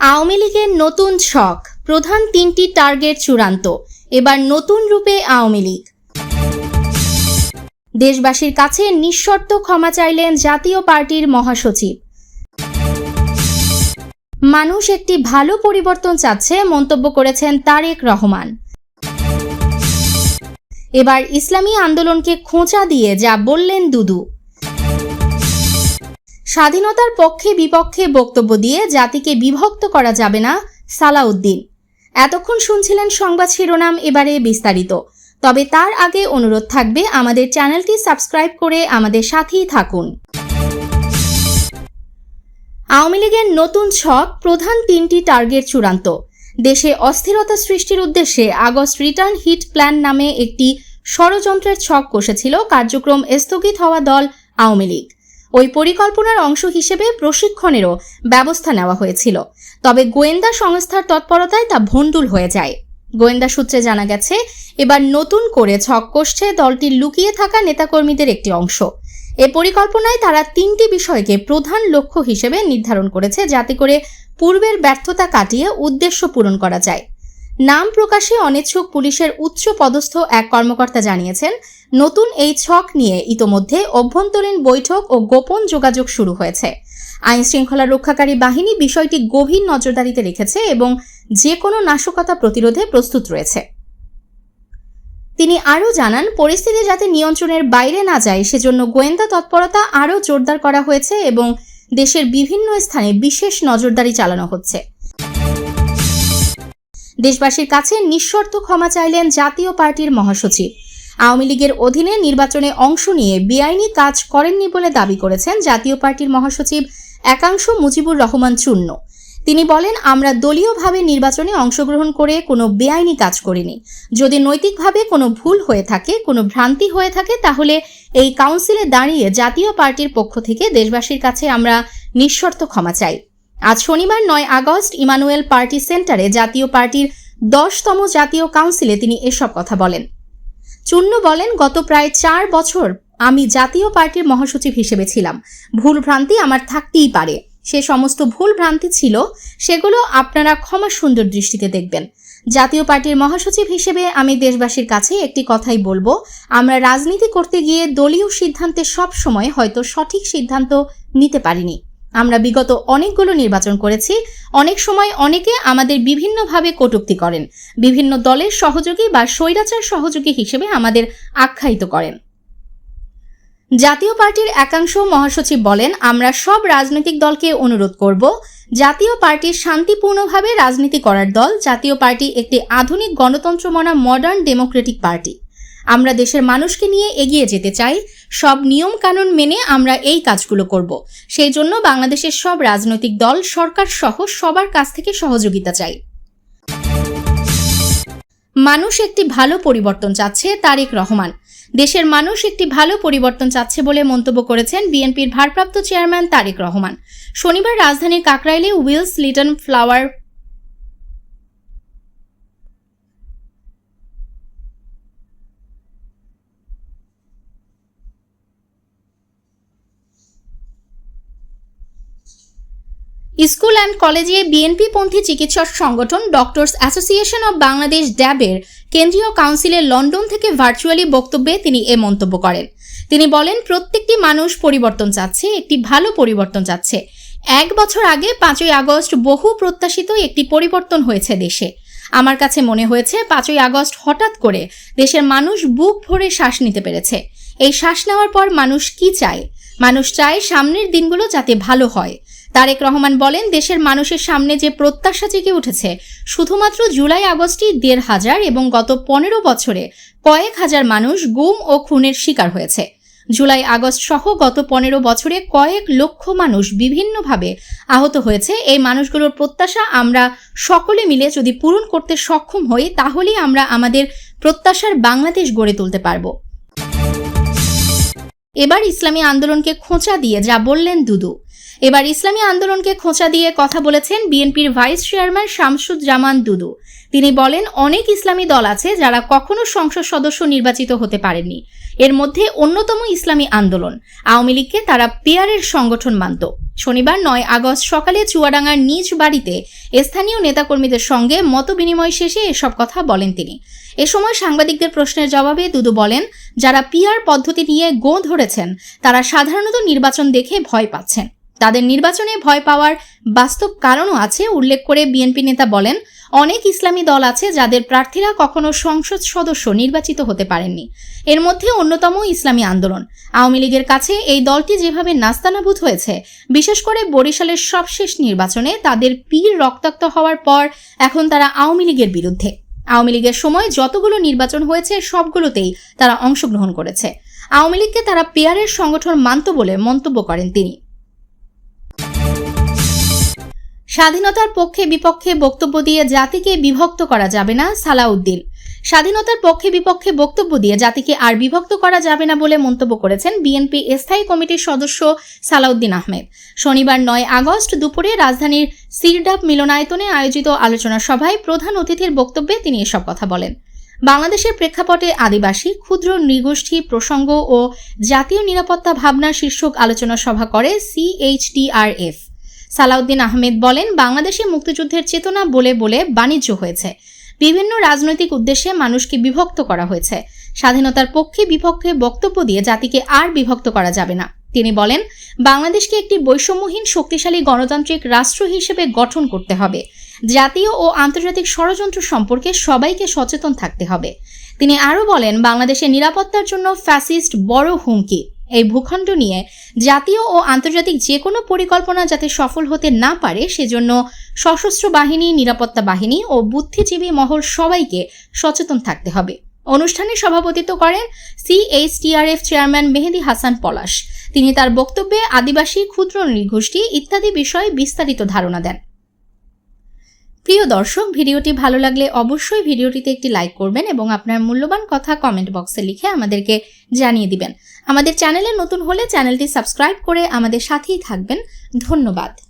আওয়ামী লীগের নতুন ছক, প্রধান তিনটি টার্গেট চূড়ান্ত, এবার নতুন রূপে আওয়ামী লীগ। দেশবাসীর কাছে নিঃশর্ত ক্ষমা চাইলেন জাতীয় পার্টির মহাসচিব। মানুষ একটি ভালো পরিবর্তন চাচ্ছে মন্তব্য করেছেন তারেক রহমান। এবার ইসলামী আন্দোলনকে খোঁচা দিয়ে যা বললেন দুদু। স্বাধীনতার পক্ষে বিপক্ষে বক্তব্য দিয়ে জাতিকে বিভক্ত করা যাবে না, সালাউদ্দিন। এতক্ষণ শুনছিলেন সংবাদ শিরোনাম, এবারে বিস্তারিত। তবে তার আগে অনুরোধ থাকবে আমাদের চ্যানেলটি সাবস্ক্রাইব করে আমাদের সাথেই থাকুন। আওয়ামী লীগের নতুন ছক, প্রধান তিনটি টার্গেট চূড়ান্ত। দেশে অস্থিরতা সৃষ্টির উদ্দেশ্যে আগস্ট রিটার্ন হিট প্ল্যান নামে একটি ষড়যন্ত্রের ছক কষেছিল কার্যক্রম স্থগিত হওয়া দল আওয়ামী লীগ। ওই পরিকল্পনার অংশ হিসেবে প্রশিক্ষণেরও ব্যবস্থা নেওয়া হয়েছিল। তবে গোয়েন্দা সংস্থার তৎপরতায় তা ভণ্ডুল হয়ে যায়। গোয়েন্দা সূত্রে জানা গেছে, এবার নতুন করে ছক কষছে দলটির লুকিয়ে থাকা নেতাকর্মীদের একটি অংশ। এ পরিকল্পনায় তারা তিনটি বিষয়কে প্রধান লক্ষ্য হিসেবে নির্ধারণ করেছে যাতে করে পূর্বের ব্যর্থতা কাটিয়ে উদ্দেশ্য পূরণ করা যায়। নাম প্রকাশে অনিচ্ছুক পুলিশের উচ্চ পদস্থ এক কর্মকর্তা জানিয়েছেন, নতুন এই ছক নিয়ে ইতোমধ্যে অভ্যন্তরীণ বৈঠক ও গোপন যোগাযোগ শুরু হয়েছে। আইন শৃঙ্খলা রক্ষাকারী বাহিনী বিষয়টি গভীর নজরদারিতে রেখেছে এবং যে কোনো নাশকতা প্রতিরোধে প্রস্তুত রয়েছে। তিনি আরও জানান, পরিস্থিতি যাতে নিয়ন্ত্রণের বাইরে না যায়, সেজন্য গোয়েন্দা তৎপরতা আরও জোরদার করা হয়েছে এবং দেশের বিভিন্ন স্থানে বিশেষ নজরদারি চালানো হচ্ছে। দেশবাসীর কাছে নিঃশর্ত ক্ষমা চাইলেন জাতীয় পার্টির মহাসচিব। আওয়ামী লীগের অধীনে নির্বাচনে অংশ নিয়ে বেআইনি কাজ করেননি বলে দাবি করেছেন জাতীয় পার্টির মহাসচিব একাংশ মুজিবুর রহমান চূর্ণ। তিনি বলেন, আমরা দলীয়ভাবে নির্বাচনে অংশগ্রহণ করে কোনো বেআইনি কাজ করিনি। যদি নৈতিকভাবে কোনো ভুল হয়ে থাকে, কোনো ভ্রান্তি হয়ে থাকে, তাহলে এই কাউন্সিলে দাঁড়িয়ে জাতীয় পার্টির পক্ষ থেকে দেশবাসীর কাছে আমরা নিঃশর্ত ক্ষমা চাই। আজ শনিবার নয় আগস্ট ইমানুয়েল পার্টি সেন্টারে জাতীয় পার্টির দশতম জাতীয় কাউন্সিলে তিনি এসব কথা বলেন। চূন্য বলেন, গত প্রায় চার বছর আমি জাতীয় পার্টির মহাসচিব হিসেবে ছিলাম। ভুল ভ্রান্তি আমার থাকতেই পারে। সে সমস্ত ভুল ভ্রান্তি ছিল, সেগুলো আপনারা ক্ষমা সুন্দর দৃষ্টিতে দেখবেন। জাতীয় পার্টির মহাসচিব হিসেবে আমি দেশবাসীর কাছে একটি কথাই বলব, আমরা রাজনীতি করতে গিয়ে দলীয় সিদ্ধান্তে সব সময় হয়তো সঠিক সিদ্ধান্ত নিতে পারিনি। আমরা বিগত অনেকগুলো নির্বাচন করেছি। অনেক সময় অনেকে আমাদের বিভিন্নভাবে কটূক্তি করেন। বিভিন্ন দলের সহযোগী বা স্বৈরাচার সহযোগী হিসেবে আমাদের আখ্যায়িত করেন। জাতীয় পার্টির একাংশ মহাসচিব বলেন, আমরা সব রাজনৈতিক দলকে অনুরোধ করব। জাতীয় পার্টি শান্তিপূর্ণভাবে রাজনীতি করার দল। জাতীয় পার্টি একটি আধুনিক গণতন্ত্রমনা মডার্ন ডেমোক্রেটিক পার্টি আমরা দেশের মানুষকে নিয়ে এগিয়ে যেতে চাই। সব নিয়ম কানুন মেনে আমরা এই কাজগুলো করব। সেই জন্য বাংলাদেশের সব রাজনৈতিক দল, সরকার সহ সবার কাছ থেকে সহযোগিতা চাই। মানুষ একটি ভালো পরিবর্তন চাচ্ছে, তারেক রহমান। দেশের মানুষ একটি ভালো পরিবর্তন চাচ্ছে বলে মন্তব্য করেছেন বিএনপির ভারপ্রাপ্ত চেয়ারম্যান তারেক রহমান। শনিবার রাজধানীর কাকরাইলে Willes little flower school and কলেজে বিএনপি পন্থী চিকিৎসক সংগঠন ডক্টরস অ্যাসোসিয়েশন অব বাংলাদেশ ড্যাবের কেন্দ্রীয় কাউন্সিলের লন্ডন থেকে ভার্চুয়ালি বক্তব্যে তিনি এ মন্তব্য করেন। তিনি বলেন, প্রত্যেকটি মানুষ পরিবর্তন চাচ্ছে, একটি ভালো পরিবর্তন চাচ্ছে। এক বছর আগে, পাঁচই আগস্ট, বহু প্রত্যাশিত একটি পরিবর্তন হয়েছে দেশে। আমার কাছে মনে হয়েছে, পাঁচই আগস্ট হঠাৎ করে দেশের মানুষ বুক ভরে শ্বাস নিতে পেরেছে। এই শ্বাস নেওয়ার পর মানুষ কি চায়? মানুষ চায় সামনের দিনগুলো যাতে ভালো হয়। তারেক রহমান বলেন, দেশের মানুষের সামনে যে প্রত্যাশা জেগে উঠেছে, শুধুমাত্র জুলাই আগস্টই দেড় হাজার এবং গত পনেরো বছরে কয়েক হাজার মানুষ গুম ও খুনের শিকার হয়েছে। জুলাই আগস্ট সহ গত পনেরো বছরে কয়েক লক্ষ মানুষ বিভিন্নভাবে আহত হয়েছে। এই মানুষগুলোর প্রত্যাশা আমরা সকলে মিলে যদি পূরণ করতে সক্ষম হই, তাহলেই আমরা আমাদের প্রত্যাশার বাংলাদেশ গড়ে তুলতে পারব। এবার ইসলামী আন্দোলনকে খোঁচা দিয়ে যা বললেন দুদু। এবার ইসলামী আন্দোলনকে খোঁচা দিয়ে কথা বলেছেন বিএনপির ভাইস চেয়ারম্যান শামসুজ্জামান দুদু। তিনি বলেন, অনেক ইসলামী দল আছে যারা কখনো সংসদ সদস্য নির্বাচিত হতে পারেননি। এর মধ্যে অন্যতম ইসলামী আন্দোলন। আওয়ামী লীগকে তারা পেয়ারের সংগঠন মানত। শনিবার নয় আগস্ট সকালে চুয়াডাঙ্গার নিজ বাড়িতে স্থানীয় নেতাকর্মীদের সঙ্গে মত বিনিময় শেষে এসব কথা বলেন তিনি। এ সময় সাংবাদিকদের প্রশ্নের জবাবে দুদু বলেন, যারা পিয়ার পদ্ধতি নিয়ে গো ধরেছেন, তারা সাধারণত নির্বাচন দেখে ভয় পাচ্ছেন। তাদের নির্বাচনে ভয় পাওয়ার বাস্তব কারণও আছে, উল্লেখ করে বিএনপি নেতা বলেন, অনেক ইসলামী দল আছে যাদের প্রার্থীরা কখনো সংসদ সদস্য নির্বাচিত হতে পারেননি। এর মধ্যে অন্যতম ইসলামী আন্দোলন। আওয়ামী লীগের কাছে এই দলটি যেভাবে নাস্তানাবুদ হয়েছে, বিশেষ করে বরিশালের সবশেষ নির্বাচনে তাদের পীর রক্তাক্ত হওয়ার পর এখন তারা আওয়ামী লীগের বিরুদ্ধে। আওয়ামী লীগের সময় যতগুলো নির্বাচন হয়েছে, সবগুলোতেই তারা অংশগ্রহণ করেছে। আওয়ামী লীগকে তারা পেয়ারের সংগঠন মানত বলে মন্তব্য করেন তিনি। স্বাধীনতার পক্ষে বিপক্ষে বক্তব্য দিয়ে জাতিকে বিভক্ত করা যাবে না, সালাউদ্দিন। স্বাধীনতার পক্ষে বিপক্ষে বক্তব্য দিয়ে জাতিকে আর বিভক্ত করা যাবে না বলে মন্তব্য করেছেন বিএনপি স্থায়ী কমিটির সদস্য সালাউদ্দিন আহমেদ। শনিবার নয় আগস্ট দুপুরে রাজধানীর সিরডাপ মিলনায়তনে আয়োজিত আলোচনা সভায় প্রধান অতিথির বক্তব্যে তিনি এসব কথা বলেন। বাংলাদেশের প্রেক্ষাপটে আদিবাসী, ক্ষুদ্র নৃগোষ্ঠী, প্রসঙ্গ ও জাতীয় নিরাপত্তা ভাবনা শীর্ষক আলোচনা সভা করে সিএইচটিআরএফ সালাউদ্দিন আহমেদ বলেন, বাংলাদেশে মুক্তিযুদ্ধের চেতনা বলে বলে বাণিজ্য হয়েছে। বিভিন্ন রাজনৈতিক উদ্দেশ্যে মানুষকে বিভক্ত করা হয়েছে। স্বাধীনতার পক্ষে বিপক্ষে বক্তব্য দিয়ে জাতিকে আর বিভক্ত করা যাবে না। তিনি বলেন, বাংলাদেশকে একটি বৈষম্যহীন শক্তিশালী গণতান্ত্রিক রাষ্ট্র হিসেবে গঠন করতে হবে। জাতীয় ও আন্তর্জাতিক ষড়যন্ত্র সম্পর্কে সবাইকে সচেতন থাকতে হবে। তিনি আরও বলেন, বাংলাদেশের নিরাপত্তার জন্য ফ্যাসিস্ট বড় হুমকি। এই ভূখণ্ড নিয়ে জাতীয় ও আন্তর্জাতিক যে কোনো পরিকল্পনা যাতে সফল হতে না পারে, সেজন্য সশস্ত্র বাহিনী, নিরাপত্তা বাহিনী ও বুদ্ধিজীবী মহল সবাইকে সচেতন থাকতে হবে। অনুষ্ঠানে সভাপতিত্ব করেন সিএইচটিআরএফ চেয়ারম্যান মেহেদি হাসান পলাশ। তিনি তার বক্তব্যে আদিবাসী, ক্ষুদ্র, নৃগোষ্ঠী ইত্যাদি বিষয়ে বিস্তারিত ধারণা দেন। প্রিয় দর্শক, ভিডিওটি ভালো লাগলে অবশ্যই ভিডিওটিতে একটি লাইক করবেন এবং আপনার মূল্যবান কথা কমেন্ট বক্সে লিখে আমাদেরকে জানিয়ে দিবেন। আমাদের চ্যানেলে নতুন হলে চ্যানেলটি সাবস্ক্রাইব করে আমাদের সাথেই থাকবেন। ধন্যবাদ।